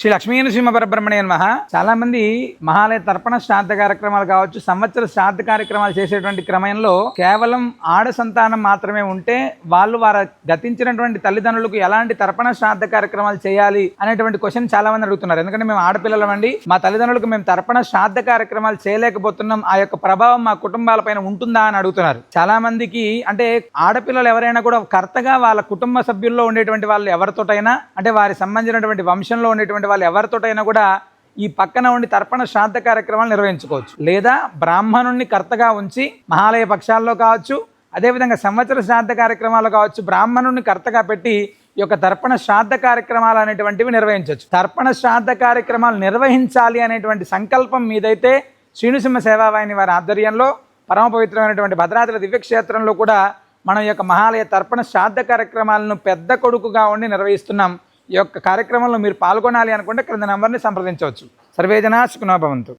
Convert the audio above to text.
శ్రీ లక్ష్మీ నరసింహ పరబ్రహ్మణే నమః. చాలా మంది మహాలయ తర్పణ శ్రాద్ధ కార్యక్రమాలు కావచ్చు సంవత్సర శ్రాద్ధ కార్యక్రమాలు చేసేటువంటి క్రమంలో కేవలం ఆడ సంతానం మాత్రమే ఉంటే వాళ్ళు వారు గతించినటువంటి తల్లిదండ్రులకు ఎలాంటి తర్పణ శ్రాద్ధ కార్యక్రమాలు చేయాలి అనేటువంటి క్వశ్చన్ చాలా మంది అడుగుతున్నారు. ఎందుకంటే మేము ఆడపిల్లలం అండి. మా తల్లిదండ్రులకు మేము తర్పణ శ్రాద్ధ కార్యక్రమాలు చేయలేకపోతున్నాం. ఆ యొక్క ప్రభావం మా కుటుంబాలపైన ఉంటుందా అని అడుగుతున్నారు. చాలా మందికి అంటే ఆడపిల్లలు ఎవరైనా కూడా కర్తగా వాళ్ళ కుటుంబ సభ్యుల్లో ఉండేటువంటి వాళ్ళు ఎవరితోటైనా అంటే వారి సంబంధించినటువంటి వంశంలో ఉండేటువంటి వాళ్ళు ఎవరితోటైనా కూడా ఈ పక్కన ఉండి తర్పణ శ్రాద్ధ కార్యక్రమాలు నిర్వహించుకోవచ్చు. లేదా బ్రాహ్మణుణ్ణి కర్తగా ఉంచి మహాలయ పక్షాల్లో కావచ్చు అదేవిధంగా సంవత్సర శ్రాద్ధ కార్యక్రమాలు కావచ్చు బ్రాహ్మణుణ్ణి కర్తగా పెట్టి ఈ యొక్క తర్పణ శ్రాద్ధ కార్యక్రమాలు అనేటువంటివి నిర్వహించవచ్చు. తర్పణ శ్రాద్ధ కార్యక్రమాలు నిర్వహించాలి అనేటువంటి సంకల్పం మీదైతే శ్రీనుసింహ సేవావాహిని వారి ఆధ్వర్యంలో పరమ పవిత్రమైనటువంటి భద్రాద్రి దివ్యక్షేత్రంలో కూడా మనం యొక్క మహాలయ తర్పణ శ్రాద్ధ కార్యక్రమాలను పెద్ద కొడుకుగా ఉండి నిర్వహిస్తున్నాం. ఈ యొక్క కార్యక్రమంలో మీరు పాల్గొనాలి అనుకుంటే క్రింద నంబర్ని సంప్రదించవచ్చు. సర్వేజనా సుఖనాభవంతు